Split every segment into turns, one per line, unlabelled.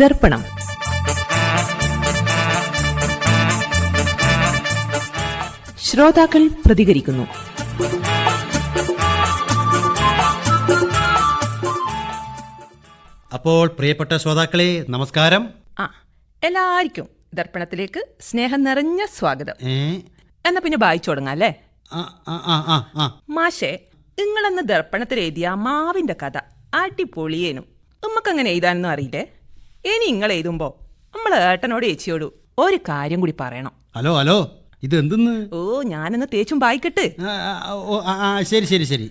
ദർപ്പണം. ശ്രോതാക്കൾ പ്രതികരിക്കുന്നു.
അപ്പോൾ പ്രിയപ്പെട്ട ശ്രോതാക്കളെ നമസ്കാരം.
ആ എല്ലാവർക്കും ദർപ്പണത്തിലേക്ക് സ്നേഹം നിറഞ്ഞ സ്വാഗതം. എന്നാ പിന്നെ വായിച്ചു തുടങ്ങാം അല്ലേ?
ആ ആ ആ ആ ആ.
മാഷേ നിങ്ങളന്ന് ദർപ്പണത്തിൽ എഴുതിയ മാവിന്റെ കഥ അടിപൊളിയേനും. ഉമ്മക്കങ്ങനെ എഴുതാനൊന്നും അറിയില്ലേ? ഇനി നിങ്ങൾ എഴുതുമ്പോ നമ്മൾ ഏട്ടനോട് ചേച്ചിയോട് ഒരു കാര്യം കൂടി പറയണം.
ഹലോ ഹലോ ഇത് എന്തെന്ന്?
ഓ ഞാനൊന്ന് തേച്ചും വായിക്കട്ടെ.
ശരി ശരി ശരി.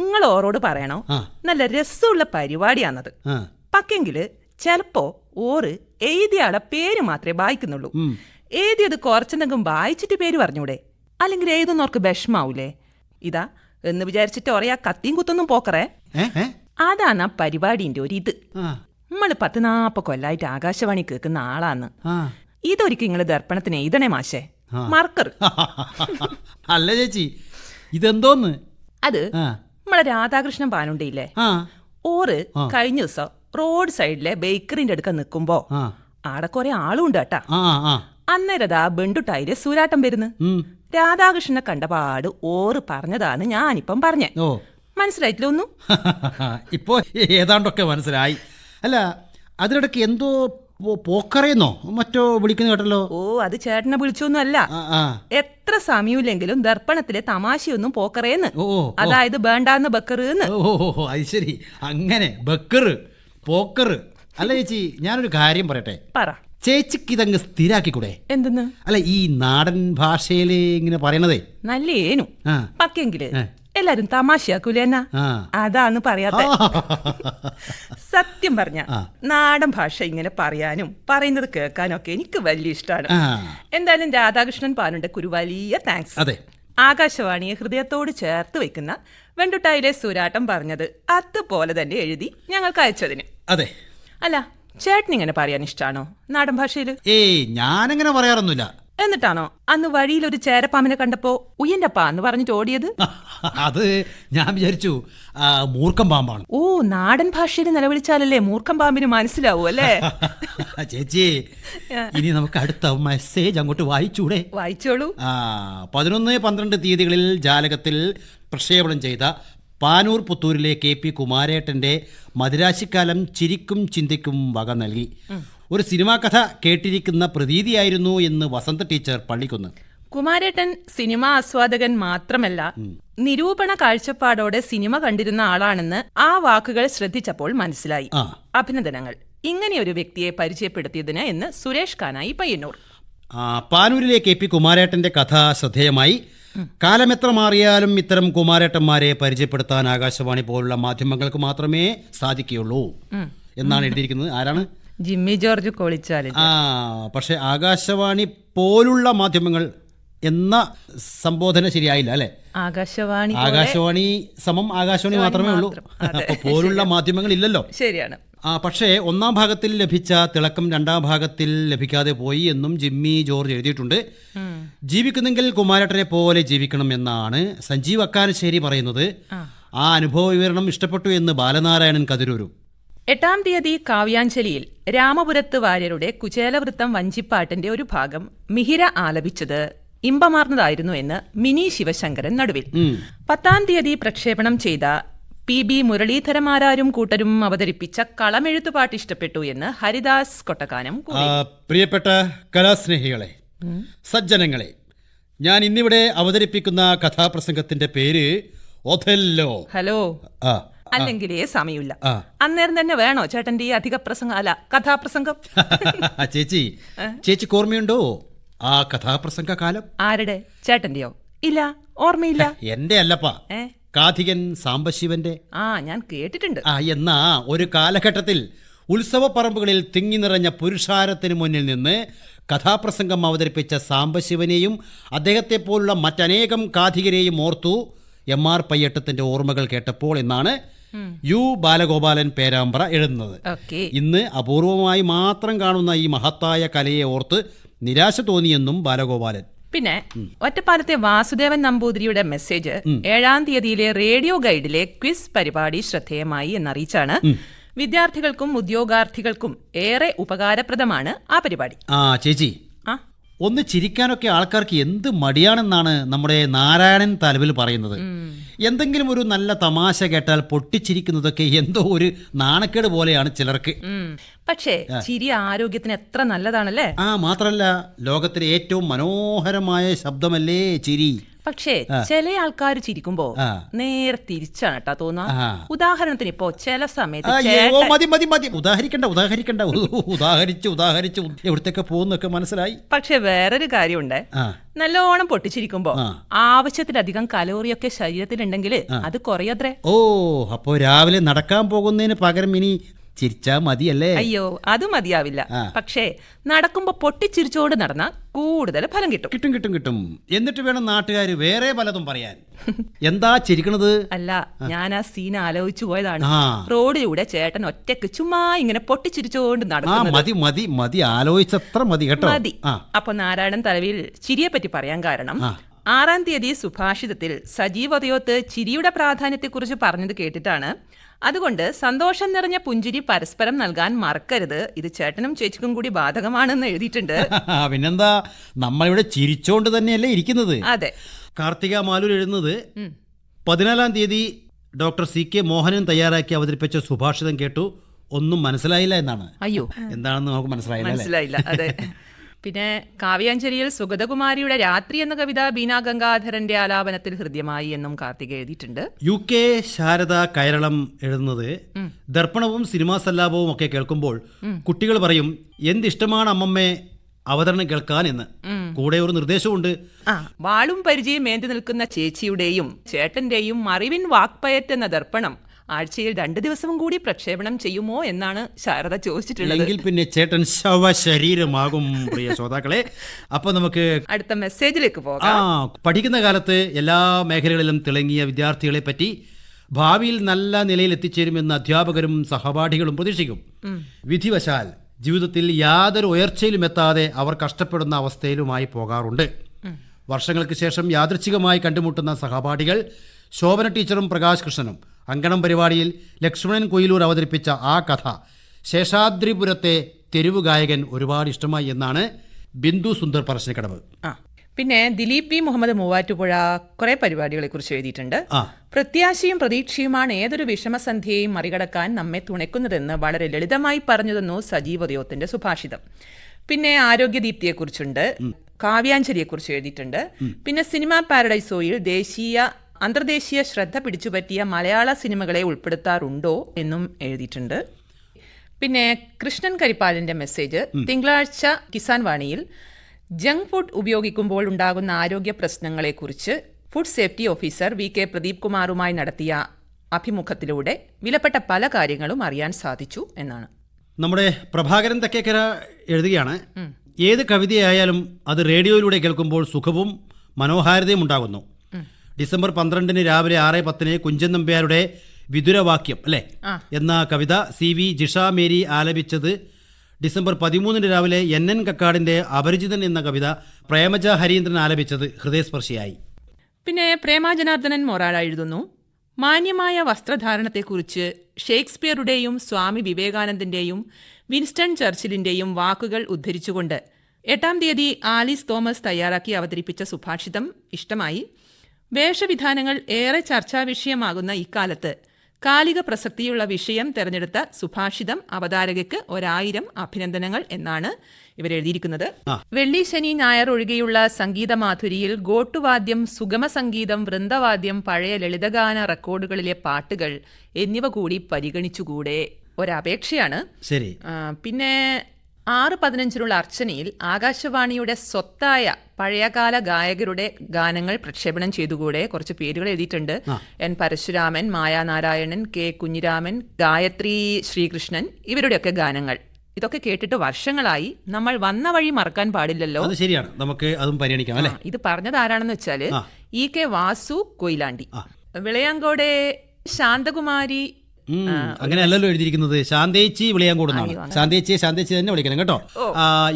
നിങ്ങൾ ഓരോട് പറയണോ. നല്ല രസമുള്ള പരിപാടിയാണത്. പക്കെങ്കിൽ ചെലപ്പോ ഓറ് എഴുതിയാളെ പേര് മാത്രമേ വായിക്കുന്നുള്ളൂ. എഴുതിയത് കുറച്ചെന്തെങ്കിലും വായിച്ചിട്ട് പേര് പറഞ്ഞൂടെ? അല്ലെങ്കിൽ എഴുതുന്നവർക്ക് വിഷമാവൂലേ? ഇതാ എന്ന് വിചാരിച്ചിട്ട് ഒറയാ കത്തിയും കുത്തൊന്നും പോക്കറേ? അതാണ് ആ പരിപാടിന്റെ ഒരു ഇത്
ആ
നമ്മൾ പത്ത് നാപ്പ കൊല്ലായിട്ട് ആകാശവാണി കേൾക്കുന്ന ആളാന്ന്. ഇതൊരിക്കും നിങ്ങൾ ദർപ്പണത്തിന് എഴുതണേ മാഷേ? മാർക്കർ
അല്ല ചേച്ചി ഇതെന്തോന്ന്?
അത് നമ്മളെ രാധാകൃഷ്ണൻ പാനുണ്ടിയില്ലേ ഓറ് കഴിഞ്ഞ ദിവസം റോഡ് സൈഡിലെ ബേക്കറിന്റെ അടുക്ക നിൽക്കുമ്പോ ആടെ കുറെ ആളുണ്ട് കേട്ടാ. അന്നേരതാ ബെണ്ടുട്ടായിരെ സൂരാട്ടം വരുന്നു. രാധാകൃഷ്ണനെ കണ്ടപാട് ഓറ് പറഞ്ഞതാണ് ഞാനിപ്പം പറഞ്ഞേ. മനസ്സിലായിട്ടില്ല ഒന്നും?
ഇപ്പോ ഏതാണ്ടൊക്കെ മനസ്സിലായി. അല്ല അതിനിടയ്ക്ക് എന്തോ പോ- പോക്കറേന്നോ? മറ്റോ വിളിക്കുന്ന കേട്ടല്ലോ.
ഓ അത് ചേട്ടനെ വിളിച്ചൊന്നും അല്ല
ആ ആ.
എത്ര സമയമില്ലെങ്കിലും ദർപ്പണത്തിലെ തമാശയൊന്നും പോക്കറേന്ന്. അതായത് വേണ്ടാന്ന് ബക്കറെന്ന്.
ഓ അത് ശരി. അങ്ങനെ ബക്കറ് പോക്കറ്. അല്ല ചേച്ചി ഞാനൊരു കാര്യം പറയട്ടെ.
പറ.
ചേച്ചിക്ക് ഇതങ്ങ് സ്ഥിരാക്കിക്കൂടെ?
എന്തെന്ന്?
അല്ല ഈ നാടൻ ഭാഷയിൽ ഇങ്ങനെ പറയണതേ.
നല്ല ഏനു.
ആ. പക്കെങ്കിൽ
എല്ലാരും
തമാശയാക്കൂലെന്നാ
അതാന്ന് പറയാത്തെ. സത്യം പറഞ്ഞ. നാടൻ ഭാഷ ഇങ്ങനെ പറയാനും പറയുന്നത് കേൾക്കാനും ഒക്കെ എനിക്ക് വലിയ ഇഷ്ടമാണ് എന്തായാലും രാധാകൃഷ്ണൻ പാനുണ്ടെ ഒരു വലിയ താങ്ക്സ്
അതെ.
ആകാശവാണിയെ ഹൃദയത്തോട് ചേർത്ത് വെക്കുന്ന വെണ്ടുട്ടായിലെ സുരാട്ടം പറഞ്ഞത് അതുപോലെ തന്നെ എഴുതി ഞങ്ങൾക്ക് അയച്ചതിന്.
അതെ.
അല്ല ചേട്ടൻ ഇങ്ങനെ പറയാൻ ഇഷ്ടമാണോ നാടൻ ഭാഷയിൽ?
ഏയ് ഞാനങ്ങനെ പറയാറൊന്നുമില്ല.
എന്നിട്ടാണോ? അന്ന് വഴിയിൽ ഒരു ചേരപ്പാമ്പിനെ കണ്ടപ്പോ ഉയ്യന്റപ്പാ എന്ന് പറഞ്ഞിട്ട് ഓടിയത്?
അത് ഞാൻ വിചാരിച്ചു മൂർഖം പാമ്പാണ്.
ഓ നാടൻ ഭാഷയിൽ നിലവിളിച്ചാലല്ലേ മൂർഖം പാമ്പിന് മനസ്സിലാവൂ അല്ലേ?
ചേച്ചി ഇനി നമുക്ക് അടുത്ത മെസ്സേജ് അങ്ങോട്ട് വായിച്ചൂടെ?
വായിച്ചോളൂ.
പതിനൊന്ന് പന്ത്രണ്ട് തീയതികളിൽ ജാലകത്തിൽ പ്രക്ഷേപണം ചെയ്ത പാനൂർ പുത്തൂരിലെ കെ പി കുമാരേട്ടന്റെ മദിരാശിക്കാലം ചിരിക്കും ചിന്തിക്കും വക നൽകി. ഒരു സിനിമാ കഥ കേട്ടിരിക്കുന്ന പ്രതീതിയായിരുന്നു എന്ന് വസന്ത ടീച്ചർ പള്ളിക്കുന്ന്.
കുമാരേട്ടൻ സിനിമ ആസ്വാദകൻ മാത്രമല്ല നിരൂപണ കാഴ്ചപ്പാടോടെ സിനിമ കണ്ടിരുന്ന ആളാണെന്ന് ആ വാക്കുകൾ ശ്രദ്ധിച്ചപ്പോൾ മനസ്സിലായി. അഭിനന്ദനങ്ങൾ. ഇങ്ങനെയൊരു വ്യക്തിയെ പരിചയപ്പെടുത്തിയതിന് എന്ന് സുരേഷ് കാനായി പയ്യന്നൂർ.
പാനൂരിലെ കെ പി കുമാരേട്ടന്റെ കഥ ശ്രദ്ധേയമായി. കാലമെത്ര മാറിയാലും ഇത്തരം കുമാരേട്ടന്മാരെ പരിചയപ്പെടുത്താൻ ആകാശവാണി പോലുള്ള മാധ്യമങ്ങൾക്ക് മാത്രമേ സാധിക്കുകയുള്ളൂ എന്നാണ് എഴുതിയിരിക്കുന്നത്. ആരാണ്?
ജിമ്മി ജോർജ് കോളിച്ചാലൻ
ആ പക്ഷെ ആകാശവാണി പോലുള്ള മാധ്യമങ്ങൾ എന്ന സംബോധന ശരിയായില്ല അല്ലെ?
ആകാശവാണി
ആകാശവാണി സമം ആകാശവാണി മാത്രമേ ഉള്ളൂ. അപ്പൊ പോലുള്ള മാധ്യമങ്ങൾ ഇല്ലല്ലോ
ശരിയാണ്.
പക്ഷേ ഒന്നാം ഭാഗത്തിൽ ലഭിച്ച തിളക്കം രണ്ടാം ഭാഗത്തിൽ ലഭിക്കാതെ പോയി എന്നും ജിമ്മി ജോർജ് എഴുതിയിട്ടുണ്ട്. ജീവിക്കുന്നെങ്കിൽ കുമാരട്ടനെ പോലെ ജീവിക്കണം എന്നാണ് സഞ്ജീവ് അക്കാനശ്ശേരി പറയുന്നത്. ആ. അനുഭവ വിവരണം ഇഷ്ടപ്പെട്ടു എന്ന് ബാലനാരായണൻ കതിരൂരും.
എട്ടാം തീയതി കാവ്യാഞ്ജലിയിൽ രാമപുരത്ത് വാര്യരുടെ കുചേലവൃത്തം വഞ്ചിപ്പാട്ടിന്റെ ഒരു ഭാഗം മിഹിര ആലപിച്ചത് ഇമ്പമാർന്നതായിരുന്നു എന്ന് മിനി ശിവശങ്കരൻ നടുവിൽ. പത്താം തീയതി പ്രക്ഷേപണം ചെയ്ത പി. ബി. മുരളീധരമാരാരും കൂട്ടരും അവതരിപ്പിച്ച കളമെഴുത്തുപാട്ട് ഇഷ്ടപ്പെട്ടു എന്ന് ഹരിദാസ് കൊട്ടക്കാനം
പ്രിയപ്പെട്ട കലാസ്നേഹികളെ സജ്ജനങ്ങളെ ഞാൻ ഇന്നിവിടെ അവതരിപ്പിക്കുന്ന കഥാപ്രസംഗത്തിന്റെ പേര് ഒഥല്ലോ.
ഹലോ. അല്ലെങ്കിലേ സമയമില്ല. അന്നേരം തന്നെ വേണോ ചേട്ടന്റെ ഈ അധിക പ്രസംഗം അല്ല കഥാപ്രസംഗം?
ചേച്ചി ചേച്ചി ഓർമ്മയുണ്ടോ ആ കഥാപ്രസംഗ കാലം
ആരുടെ? ചേട്ടന്റെയോ ഇല്ല ഓർമ്മയില്ല.
എന്റെ അല്ലപ്പാ. കാഥികൻ സാംബശിവന്റെ?
ആ ഞാൻ കേട്ടിട്ടുണ്ട്.
ആ എന്നാ ഒരു കാലഘട്ടത്തിൽ ഉത്സവപ്പറമ്പുകളിൽ തിങ്ങി നിറഞ്ഞ പുരുഷാരത്തിന് മുന്നിൽ നിന്ന് കഥാപ്രസംഗം അവതരിപ്പിച്ച സാംബശിവനെയും അദ്ദേഹത്തെ പോലുള്ള മറ്റനേകം കാഥികരെയും ഓർത്തു എം ആർ പയ്യട്ടത്തിന്റെ ഓർമ്മകൾ കേട്ടപ്പോൾ എന്നാണ് യു ബാലഗോപാലൻ പേരാമ്പ്ര എഴുതുന്നത്. ഇന്ന് അപൂർവമായി മാത്രം കാണുന്ന ഈ മഹത്തായ കലയെ ഓർത്ത് നിരാശ തോന്നിയെന്നും ബാലഗോപാലൻ.
പിന്നെ ഒറ്റപ്പാലത്തെ വാസുദേവൻ നമ്പൂതിരിയുടെ മെസ്സേജ് ഏഴാം തീയതിയിലെ റേഡിയോ ഗൈഡിലെ ക്വിസ് പരിപാടി ശ്രദ്ധേയമായി എന്നറിയിച്ചാണ്. വിദ്യാർത്ഥികൾക്കും ഉദ്യോഗാർത്ഥികൾക്കും ഏറെ ഉപകാരപ്രദമാണ് ആ പരിപാടി.
ആ ചേച്ചി. ഒന്ന് ചിരിക്കാനൊക്കെ ആൾക്കാർക്ക് എന്ത് മടിയാണെന്നാണ് നമ്മുടെ നാരായണൻ തലവിൽ പറയുന്നത്. എന്തെങ്കിലും ഒരു നല്ല തമാശ കേട്ടാൽ പൊട്ടിച്ചിരിക്കുന്നതൊക്കെ എന്തോ ഒരു നാണക്കേട് പോലെയാണ് ചിലർക്ക്.
പക്ഷേ ചിരി ആരോഗ്യത്തിന് എത്ര നല്ലതാണല്ലേ?
ആ മാത്രല്ല ലോകത്തിലെ ഏറ്റവും മനോഹരമായ ശബ്ദമല്ലേ ചിരി?
പക്ഷേ ചില ആൾക്കാർ ചിരിക്കുമ്പോ നേരെ തിരിച്ചാണ് കേട്ടാ തോന്നുക ഉദാഹരണത്തിന് ഇപ്പോ ചില സമയത്ത്
അയ്യോ
ചേട്ടൻ
മതി മതി മതി. ഉദാഹരിക്കണ്ട ഉദാഹരിക്കണ്ട. ഉദാഹരിച്ച് ഉദാഹരിച്ച്. എവിടത്തേക്ക് പോകുന്നൊക്കെ മനസ്സിലായി.
പക്ഷെ വേറൊരു കാര്യമുണ്ട്. നല്ലോണം പൊട്ടിച്ചിരിക്കുമ്പോ. ആവശ്യത്തിലധികം കലോറിയൊക്കെ ശരീരത്തിലുണ്ടെങ്കിൽ അത് കുറയത്രേ.
ഓ അപ്പോ രാവിലെ നടക്കാൻ പോകുന്നതിന് പകരം ഇനി ചിരിച്ചാ മതിയല്ലേ?
അയ്യോ അത് മതിയാവില്ല. പക്ഷേ നടക്കുമ്പോ പൊട്ടിച്ചിരിച്ചോട് നടന്ന കൂടുതൽ ഫലം കിട്ടും.
കിട്ടും കിട്ടും കിട്ടും. എന്നിട്ട് വേണം നാട്ടുകാർ വേറെ പലതും പറയാൻ. എന്താ ചിരിക്കണത്?
അല്ല ഞാൻ ആ സീൻ ആലോചിച്ചു പോയതാണ്. റോഡിലൂടെ ചേട്ടൻ ഒറ്റയ്ക്ക് ചുമ്മാ ഇങ്ങനെ പൊട്ടിച്ചിരിച്ചോണ്ട്
ആ
നടക്കുന്നത്.
മതി മതി മതി. ആലോചിച്ചത്ര മതി കേട്ടോ.
മതി. അപ്പൊ നാരായണൻ തലവിൽ ചിരിയെ പറ്റി പറയാൻ കാരണം. ആറാം തീയതി സുഭാഷിതത്തിൽ സജീവതയോത്ത് ചിരിയുടെ ചിരിയുടെ പ്രാധാന്യത്തെക്കുറിച്ച് പറഞ്ഞത് കേട്ടിട്ടാണ് അതുകൊണ്ട് സന്തോഷം നിറഞ്ഞ പുഞ്ചിരി പരസ്പരം നൽകാൻ മറക്കരുത്. ഇത് ചേട്ടനും ചേച്ചിക്കും കൂടി ബാധകമാണെന്ന് എഴുതിയിട്ടുണ്ട്.
പിന്നെന്താ? നമ്മളിവിടെ ചിരിച്ചോണ്ട് തന്നെയല്ലേ ഇരിക്കുന്നത്.
അതെ.
കാർത്തിക മാലൂർ എഴുതുന്നത്. പതിനാലാം തീയതി ഡോക്ടർ സി കെ മോഹനൻ തയ്യാറാക്കി അവതരിപ്പിച്ച സുഭാഷിതം കേട്ടു. ഒന്നും മനസ്സിലായില്ല എന്നാണ്.
അയ്യോ.
എന്താണെന്ന് നമുക്ക് മനസ്സിലായില്ല
മനസ്സിലായില്ല. അതെ. പിന്നെ കാവ്യാഞ്ജലിയിൽ സുഗതകുമാരിയുടെ രാത്രി എന്ന കവിത ബീനാ ഗംഗാധരന്റെ ആലാപനത്തിൽ ഹൃദ്യമായി എന്നും കാർത്തിക എഴുതിയിട്ടുണ്ട്.
യു കെ ശാരദ കൈരളം എഴുതുന്നത് ദർപ്പണവും സിനിമാ സല്ലാപവും ഒക്കെ കേൾക്കുമ്പോൾ കുട്ടികൾ പറയും എന്തിഷ്ടമാണ് അമ്മമ്മേ അവതരണം കേൾക്കാൻ എന്ന്. കൂടെ ഒരു നിർദ്ദേശമുണ്ട്
ആ വാളും പരിചയം ഏന്തി നിൽക്കുന്ന ചേച്ചിയുടെയും ചേട്ടന്റെയും അറിവിൻ വാക്പയറ്റ് എന്ന ദർപ്പണം ആഴ്ചയിൽ രണ്ട് ദിവസവും കൂടി പ്രക്ഷേപണം ചെയ്യുമോ എന്നാണ് ശാരദ ചോദിച്ചിട്ടുള്ളത്.
എങ്കിൽ പിന്നെ ചേട്ടൻ ശവശരീരമാകും പ്രിയ ശ്രോതാക്കളെ. അപ്പൊ നമുക്ക്
അടുത്ത മെസ്സേജിലേക്ക്
ആ
പോകാം
പഠിക്കുന്ന കാലത്ത് എല്ലാ മേഖലകളിലും തിളങ്ങിയ വിദ്യാർത്ഥികളെ പറ്റി ഭാവിയിൽ നല്ല നിലയിൽ എത്തിച്ചേരുമെന്ന് അധ്യാപകരും സഹപാഠികളും പ്രതീക്ഷിക്കും. വിധിവശാൽ ജീവിതത്തിൽ യാതൊരു ഉയർച്ചയിലും എത്താതെ അവർ കഷ്ടപ്പെടുന്ന അവസ്ഥയിലുമായി പോകാറുണ്ട്. വർഷങ്ങൾക്ക് ശേഷം യാദൃച്ഛികമായി കണ്ടുമുട്ടുന്ന സഹപാഠികൾ ശോഭന ടീച്ചറും പ്രകാശ് കൃഷ്ണനും. അങ്കണം പരിപാടിയിൽ ലക്ഷ്മണൻ കൊയിലൂർ അവതരിപ്പിച്ച ആ കഥ ശേഷാദ്രിപുരത്തെ തെരുവ് ഗായകൻ ഒരുപാട് ഇഷ്ടമായി എന്നാണ് ബിന്ദു സുന്ദർ പറശ്ശിനിക്കടവ്
ആ പിന്നെ ദിലീപ് വി മുഹമ്മദ് മൂവാറ്റുപുഴ കുറെ പരിപാടികളെ കുറിച്ച് എഴുതിയിട്ടുണ്ട്. പ്രത്യാശയും പ്രതീക്ഷയുമാണ് ഏതൊരു വിഷമസന്ധ്യയെയും മറികടക്കാൻ നമ്മെ തുണയ്ക്കുന്നതെന്ന് വളരെ ലളിതമായി പറഞ്ഞതെന്നു സജീവ് ഉദയോത്തിന്റെ സുഭാഷിതം. പിന്നെ ആരോഗ്യദീപ്തിയെക്കുറിച്ചുണ്ട്. കാവ്യാഞ്ജലിയെക്കുറിച്ച് എഴുതിയിട്ടുണ്ട്. പിന്നെ സിനിമ പാരഡൈസോയിൽ ദേശീയ അന്തർദേശീയ ശ്രദ്ധ പിടിച്ചുപറ്റിയ മലയാള സിനിമകളെ ഉൾപ്പെടുത്താറുണ്ടോ എന്നും എഴുതിയിട്ടുണ്ട്. പിന്നെ കൃഷ്ണൻ കരിപ്പാലിന്റെ മെസ്സേജ്. തിങ്കളാഴ്ച കിസാൻ വാണിയിൽ ജങ്ക് ഫുഡ് ഉപയോഗിക്കുമ്പോൾ ഉണ്ടാകുന്ന ആരോഗ്യ പ്രശ്നങ്ങളെക്കുറിച്ച് food safety officer V K Pradeep കുമാറുമായി നടത്തിയ അഭിമുഖത്തിലൂടെ വിലപ്പെട്ട പല കാര്യങ്ങളും അറിയാൻ സാധിച്ചു എന്നാണ്.
നമ്മുടെ പ്രഭാകരൻ തെക്കേക്കര എഴുതുകയാണ് ഏത് കവിതയായാലും അത് റേഡിയോയിലൂടെ കേൾക്കുമ്പോൾ സുഖവും മനോഹാരിതയും ഉണ്ടാകുന്നു. ഡിസംബർ പന്ത്രണ്ടിന് രാവിലെ ആറ് പത്തിന് കുഞ്ചൻ നമ്പ്യാരുടെ വിദുരവാക്യം അല്ലേ. എന്ന കവിത സി വി ജിഷ മേരി ആലപിച്ചത് ഡിസംബർ പതിമൂന്നിന് രാവിലെ എൻ എൻ കക്കാടിന്റെ അപരിചിതൻ എന്ന കവിത പ്രേമജ ഹരീന്ദ്രൻ ആലപിച്ചത് ഹൃദയസ്പർശിയായി.
പിന്നെ പ്രേമാ ജനാർദ്ദനൻ മൊറാഴ എഴുതുന്നു. മാന്യമായ വസ്ത്രധാരണത്തെക്കുറിച്ച് ഷേക്സ്പിയറുടെയും സ്വാമി വിവേകാനന്ദന്റെയും വിൻസ്റ്റൺ ചർച്ചിലിന്റെയും വാക്കുകൾ ഉദ്ധരിച്ചുകൊണ്ട് എട്ടാം തീയതി ആലിസ് തോമസ് തയ്യാറാക്കി അവതരിപ്പിച്ച സുഭാഷിതം ഇഷ്ടമായി. വേഷവിധാനങ്ങൾ ഏറെ ചർച്ചാ വിഷയമാകുന്ന ഇക്കാലത്ത് കാലിക പ്രസക്തിയുള്ള വിഷയം തെരഞ്ഞെടുത്ത സുഭാഷിതം അവതാരകയ്ക്ക് ഒരായിരം അഭിനന്ദനങ്ങൾ എന്നാണ് ഇവരെഴുതിയിരിക്കുന്നത്. വെള്ളി ശനി ഞായർ ഒഴികെയുള്ള സംഗീതമാധുരിയിൽ ഗോട്ടുവാദ്യം സുഗമ സംഗീതം വൃന്ദവാദ്യം പഴയ ലളിതഗാന റെക്കോർഡുകളിലെ പാട്ടുകൾ എന്നിവ കൂടി പരിഗണിച്ചുകൂടെ. ഒരപേക്ഷയാണ്.
ശരി.
പിന്നെ ആറ് പതിനഞ്ചിനുള്ള അർച്ചനയിൽ ആകാശവാണിയുടെ സ്വത്തായ പഴയകാല ഗായകരുടെ ഗാനങ്ങൾ പ്രക്ഷേപണം ചെയ്തുകൂടെ കുറച്ച് പേരുകൾ എഴുതിയിട്ടുണ്ട്. എൻ പരശുരാമൻ മായാനാരായണൻ കെ കുഞ്ഞിരാമൻ ഗായത്രി ശ്രീകൃഷ്ണൻ ഇവരുടെയൊക്കെ ഗാനങ്ങൾ. ഇതൊക്കെ കേട്ടിട്ട് വർഷങ്ങളായി നമ്മൾ വന്ന വഴി മറക്കാൻ പാടില്ലല്ലോ.
ശരിയാണ്. നമുക്ക് അതും പരിഗണിക്കാം അല്ലേ?
ഇത് പറഞ്ഞത് ആരാണെന്ന്
വെച്ചാൽ
ഇ കെ വാസു കൊയിലാണ്ടി. വിളയാങ്കോടെ ശാന്തകുമാരി
അങ്ങനെയല്ലല്ലോ എഴുതിയിരിക്കുന്നത്. ശാന്തേച്ചി വിളിയാങ്കോടുന്നാണ്. ശാന്തേച്ചിയെ ശാന്തേച്ചി തന്നെ വിളിക്കണം കേട്ടോ.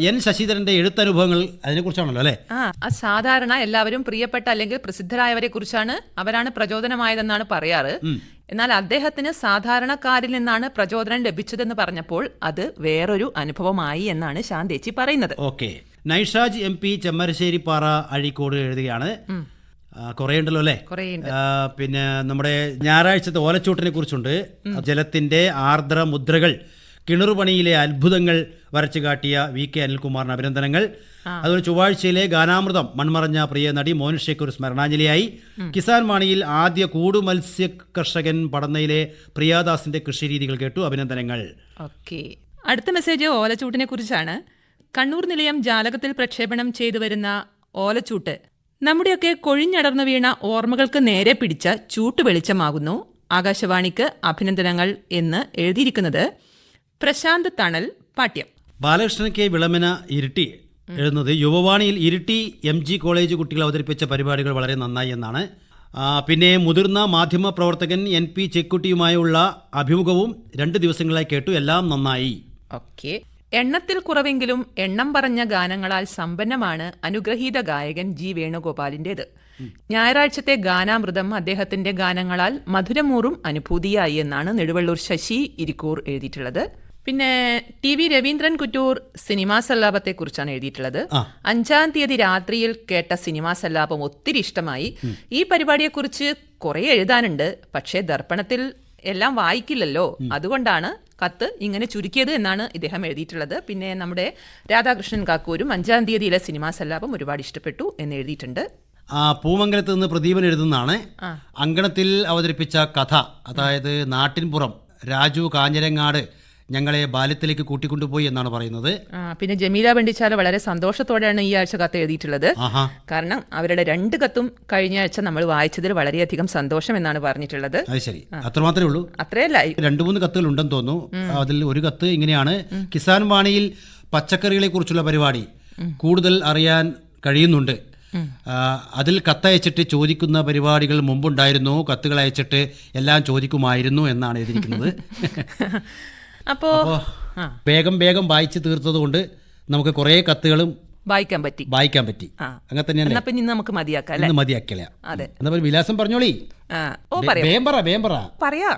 എൻ ശശിധരന്റെ എഴുത്തനുഭവങ്ങൾ അതിനെക്കുറിച്ചാണല്ലോ അല്ലേ?
ആ ആ സാധാരണ എല്ലാവരും പ്രിയപ്പെട്ട അല്ലെങ്കിൽ പ്രസിദ്ധരായവരെ കുറിച്ചാണ് അവരാണ് പ്രചോദനമായതെന്നാണ് പറയാറ്. എന്നാൽ അദ്ദേഹത്തിന് സാധാരണക്കാരിൽ നിന്നാണ് പ്രചോദനം ലഭിച്ചതെന്ന് പറഞ്ഞപ്പോൾ അത് വേറൊരു അനുഭവമായി എന്നാണ് ശാന്തേച്ചി പറയുന്നത്.
Okay. Naishaj M P Chemmarassery Para Azhikode എഴുതുകയാണ്. കുറേ ഉണ്ടല്ലോ അല്ലേ? പിന്നെ നമ്മുടെ ഞായറാഴ്ചത്തെ ഓലച്ചൂട്ടിനെ കുറിച്ചുണ്ട്. ജലത്തിന്റെ ആർദ്ര മുദ്രകൾ കിണറുപണിയിലെ അത്ഭുതങ്ങൾ വരച്ചു കാട്ടിയ വി കെ അനിൽകുമാറിന് അഭിനന്ദനങ്ങൾ. അതുപോലെ ചൊവ്വാഴ്ചയിലെ ഗാനാമൃതം മൺമറഞ്ഞ പ്രിയ നടി മോനുഷയ്ക്ക് ഒരു സ്മരണാഞ്ജലിയായി. കിസാൻ മാണിയിൽ ആദ്യ കൂടു മത്സ്യ കർഷകൻ പടന്നയിലെ പ്രിയാദാസിന്റെ കൃഷിരീതികൾ കേട്ടു. അഭിനന്ദനങ്ങൾ.
ഓക്കെ. അടുത്ത മെസ്സേജ് ഓലച്ചൂട്ടിനെ കുറിച്ചാണ്. കണ്ണൂർ നിലയം ജാലകത്തിൽ പ്രക്ഷേപണം ചെയ്തു വരുന്ന ഓലച്ചൂട്ട്. നമ്മുടെയൊക്കെ കൊഴിഞ്ഞടർന്നു വീണ ഓർമ്മകൾക്ക് നേരെ പിടിച്ച ചൂട്ട് വെളിച്ചമാകുന്നു ആകാശവാണിക്ക് അഭിനന്ദനങ്ങൾ എന്ന് എഴുതിയിരിക്കുന്നത് പ്രശാന്ത് തണൽ പാഠ്യം.
ബാലകൃഷ്ണൻ കെ വിളമന ഇരിട്ടി എഴുതുന്നത് യുവവാണിയിൽ ഇരിട്ടി എം ജി കോളേജ് കുട്ടികൾ അവതരിപ്പിച്ച പരിപാടികൾ വളരെ നന്നായി എന്നാണ്. പിന്നെ മുതിർന്ന മാധ്യമ പ്രവർത്തകൻ എൻ പി ചെക്കുട്ടിയുമായുള്ള അഭിമുഖവും രണ്ട് ദിവസങ്ങളായി കേട്ടു. എല്ലാം നന്നായി.
ഓക്കെ. എണ്ണത്തിൽ കുറവെങ്കിലും എണ്ണം പറഞ്ഞ ഗാനങ്ങളാൽ സമ്പന്നമാണ് അനുഗ്രഹീത ഗായകൻ ജി വേണുഗോപാലിന്റേത്. ഞായറാഴ്ചത്തെ ഗാനാമൃതം അദ്ദേഹത്തിന്റെ ഗാനങ്ങളാൽ മധുരമൂറും അനുഭൂതിയായി എന്നാണ് നെടുവള്ളൂർ ശശി ഇരിക്കൂർ എഴുതിയിട്ടുള്ളത്. പിന്നെ T V Raveendran Kuttur cinema സല്ലാപത്തെ കുറിച്ചാണ് എഴുതിയിട്ടുള്ളത് അഞ്ചാം തീയതി രാത്രിയിൽ കേട്ട സിനിമാ സല്ലാപം ഒത്തിരി ഇഷ്ടമായി. ഈ പരിപാടിയെക്കുറിച്ച് കുറെ എഴുതാനുണ്ട്. പക്ഷേ ദർപ്പണത്തിൽ എല്ലാം വായിക്കില്ലല്ലോ. അതുകൊണ്ടാണ് കത്ത് ഇങ്ങനെ ചുരുക്കിയത് എന്നാണ് ഇദ്ദേഹം എഴുതിയിട്ടുള്ളത്. പിന്നെ നമ്മുടെ രാധാകൃഷ്ണൻ കാക്കൂരും അഞ്ചാം തീയതിയിലെ സിനിമാ സല്ലാപം ഒരുപാട് ഇഷ്ടപ്പെട്ടു എന്ന് എഴുതിയിട്ടുണ്ട്.
ആ പൂമംഗലത്ത് നിന്ന് പ്രദീപൻ എഴുതുന്നതാണ്. അങ്കണത്തിൽ അവതരിപ്പിച്ച കഥ അതായത് നാട്ടിൻപുറം രാജു കാഞ്ഞിരങ്ങാട് ഞങ്ങളെ ബാല്യത്തിലേക്ക് കൂട്ടിക്കൊണ്ടുപോയി എന്നാണ് പറയുന്നത്.
പിന്നെ ജമീല ബണ്ടിച്ചാല വളരെ സന്തോഷത്തോടെയാണ് ഈ ആഴ്ച കത്ത് എഴുതിയിട്ടുള്ളത്. കാരണം അവരുടെ രണ്ട് കത്തും കഴിഞ്ഞ ആഴ്ച നമ്മൾ വായിച്ചതിൽ വളരെയധികം സന്തോഷം എന്നാണ് പറഞ്ഞിട്ടുള്ളത്.
അത് ശരി. അത്ര മാത്രമേ ഉള്ളൂ.
അത്രയല്ല.
രണ്ടു മൂന്ന് കത്തുകൾ ഉണ്ടെന്ന് തോന്നുന്നു അതിൽ ഒരു കത്ത് ഇങ്ങനെയാണ്. കിസാൻ വാണിയിൽ പച്ചക്കറികളെ കുറിച്ചുള്ള പരിപാടി കൂടുതൽ അറിയാൻ കഴിയുന്നുണ്ട്. അതിൽ കത്തയച്ചിട്ട് ചോദിക്കുന്ന പരിപാടികൾ മുമ്പുണ്ടായിരുന്നു. കത്തുകൾ അയച്ചിട്ട് എല്ലാം ചോദിക്കുമായിരുന്നു എന്നാണ് എഴുതിയിരിക്കുന്നത്.
അപ്പോ
വേഗം വേഗം വായിച്ച് തീർത്തതുകൊണ്ട് നമുക്ക് കുറെ കത്തുകളും
വായിക്കാൻ പറ്റി.
വായിക്കാൻ പറ്റി. അങ്ങനെ
തന്നെയാണ് പിന്നെ നമുക്ക് മതിയാക്കാം
മതിയാക്കില്ല
അതെ.
എന്നാ വിലാസം പറഞ്ഞോളി.
ഓ പറയാം.
വേം പറ വേം പറ
പറയാ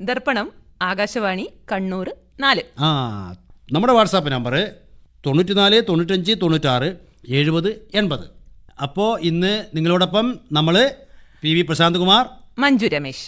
ദർപ്പണം ആകാശവാണി കണ്ണൂർ നാല്.
ആ. നമ്മുടെ വാട്സാപ്പ് നമ്പർ തൊണ്ണൂറ്റിനാല് തൊണ്ണൂറ്റഞ്ച് തൊണ്ണൂറ്റാറ് എഴുപത് എൺപത്. അപ്പോൾ ഇന്ന് നിങ്ങളോടൊപ്പം നമ്മൾ പി വി പ്രശാന്ത് കുമാർ.
മഞ്ജു രമേശ്.